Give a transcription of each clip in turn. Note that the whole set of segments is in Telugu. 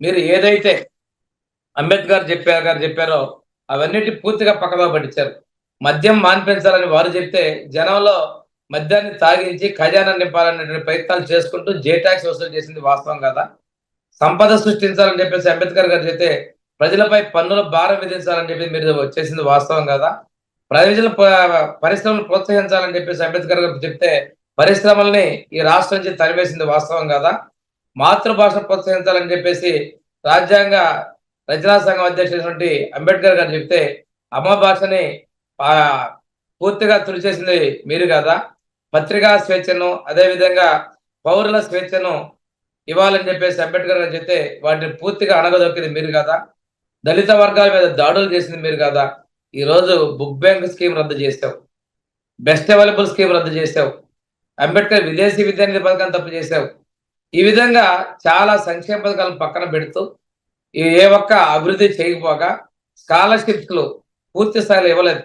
మీరు ఏదైతే అంబేద్కర్ చెప్పారు గారు చెప్పారో అవన్నిటి పూర్తిగా పక్కగా పట్టించారు. మద్యం మాన్పించాలని వారు చెప్తే జనంలో మద్యాన్ని తాగించి ఖజానా నింపాలనేటువంటి ప్రయత్నాలు చేసుకుంటూ జే ట్యాక్స్ వసూలు చేసింది వాస్తవం కదా? సంపద సృష్టించాలని చెప్పేసి అంబేద్కర్ గారు చెప్తే ప్రజలపై పన్నుల భారం విధించాలని చెప్పి మీరు చేసింది వాస్తవం కదా? ప్రజల పరిశ్రమలు ప్రోత్సహించాలని చెప్పేసి అంబేద్కర్ గారు చెప్తే పరిశ్రమల్ని ఈ రాష్ట్రం నుంచి తరివేసింది వాస్తవం కదా? మాతృభాష ప్రోత్సహించాలని చెప్పేసి రాజ్యాంగ రచనా సంఘం అధ్యక్షుడైనటువంటి అంబేద్కర్ గారు చెప్తే అమ్మ భాషని పూర్తిగా తుడిచేసింది మీరు కదా? పత్రికా స్వేచ్ఛను అదేవిధంగా పౌరుల స్వేచ్ఛను ఇవ్వాలని చెప్పేసి అంబేద్కర్ గారు చెప్తే వాటిని పూర్తిగా అణగదొక్కింది మీరు కదా? దళిత వర్గాల మీద దాడులు చేసింది మీరు కదా? ఈరోజు బుక్ బ్యాంక్ స్కీమ్ రద్దు చేసావు బెస్ట్ అవైలబుల్ స్కీమ్ రద్దు చేసావు అంబేద్కర్ విదేశీ విద్యానిధి పథకం తప్పు చేసావు ఈ విధంగా చాలా సంక్షేమ పథకాలను పక్కన పెడుతూ ఏ ఒక్క అభివృద్ధి చేయకపోగా స్కాలర్షిప్స్లు పూర్తి స్థాయిలో ఇవ్వలేదు.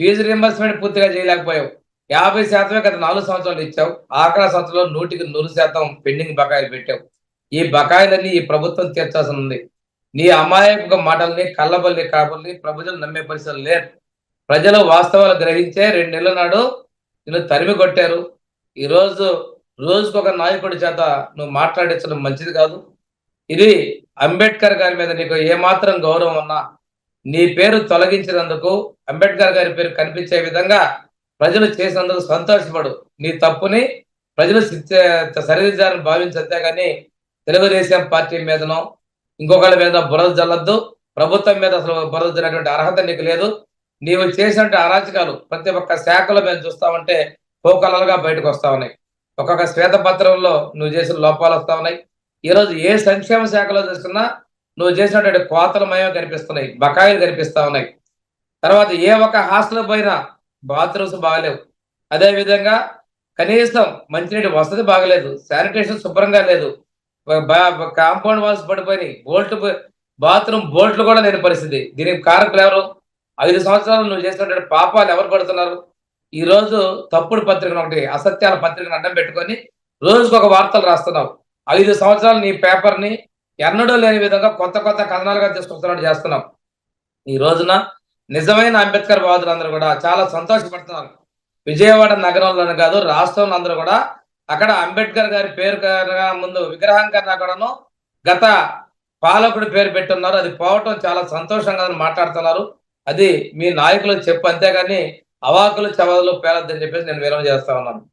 ఫీజు రింబర్స్మెంట్ పూర్తిగా చేయలేకపోయావు. యాభై శాతమే గత నాలుగు సంవత్సరాలు ఇచ్చావు. ఆఖరి సంవత్సరంలో నూటికి నూరు శాతం పెండింగ్ బకాయిలు పెట్టావు. ఈ బకాయిలన్నీ ఈ ప్రభుత్వం తీర్చాల్సి ఉంది. నీ అమాయక మాటల్ని కళ్ళబల్లి కాబల్లి ప్రజలు నమ్మే పరిస్థితులు లేరు. ప్రజలు వాస్తవాలు గ్రహించే రెండు నెలల నాడు నిన్ను తరిమి కొట్టారు. ఈరోజు రోజుకు రోజుకొక ఒక నాయకుడి చేత నువ్వు మాట్లాడించడం మంచిది కాదు. ఇది అంబేద్కర్ గారి మీద నీకు ఏమాత్రం గౌరవం ఉన్నా నీ పేరు తొలగించినందుకు అంబేద్కర్ గారి పేరు కనిపించే విధంగా ప్రజలు చేసినందుకు సంతోషపడు. నీ తప్పుని ప్రజలు సిద్ధ- సరిదిద్దారని భావించద్దే కానీ తెలుగుదేశం పార్టీ మీదనో ఇంకొకళ్ళ మీద బురద జల్లద్దు. ప్రభుత్వం మీద అసలు బురద జల్లేటువంటి అర్హత నీకు లేదు. నీవు చేసినటువంటి అరాచకాలు ప్రతి ఒక్క శాఖలో మేము చూస్తామంటే పోకలలుగా బయటకు వస్తా ఉన్నాయి. ఒక్కొక్క శ్వేతపత్రంలో నువ్వు చేసిన లోపాలు వస్తా ఉన్నాయి. ఈ రోజు ఏ సంక్షేమ శాఖలో చూస్తున్నా నువ్వు చేసినటువంటి కోతలమయమే కనిపిస్తున్నాయి. బకాయిలు కనిపిస్తా ఉన్నాయి. తర్వాత ఏ ఒక్క హాస్టల్ పోయినా బాత్రూమ్స్ బాగలేవు. అదే విధంగా కనీసం మంచినీటి వసతి బాగలేదు. శానిటేషన్ శుభ్రంగా లేదు. కాంపౌండ్ వాల్స్ పడిపోయినాయి. బోల్ట్ బాత్రూమ్ బోల్ట్లు కూడా లేని పరిస్థితి. దీనికి కారకులు ఎవరు? ఐదు సంవత్సరాలు నువ్వు చేసినటువంటి పాపాలు ఎవరు పడుతున్నారు? ఈ రోజు తప్పుడు పత్రికను ఒకటి అసత్యాల పత్రికను అడ్డం పెట్టుకొని రోజుకు ఒక వార్తలు రాస్తున్నావు. ఐదు సంవత్సరాలు నీ పేపర్ని ఎన్నడూ లేని విధంగా కొత్త కొత్త కథనాలుగా తీసుకొస్తున్నట్టు చేస్తున్నావు. ఈ రోజున నిజమైన అంబేద్కర్ బాధులందరూ కూడా చాలా సంతోషపడుతున్నారు. విజయవాడ నగరంలోనే కాదు రాష్ట్రంలో అందరూ కూడా అక్కడ అంబేద్కర్ గారి పేరు కన్నా ముందు విగ్రహం కన్నా కూడాను గత పాలకుడి పేరు పెట్టున్నారు. అది పోవటం చాలా సంతోషంగా మాట్లాడుతున్నారు. అది మీ నాయకులు చెప్పు. అంతేగాని అవాకులు చవదలు పేలద్దని చెప్పేసి నేను విరామ చేస్తా ఉన్నాను.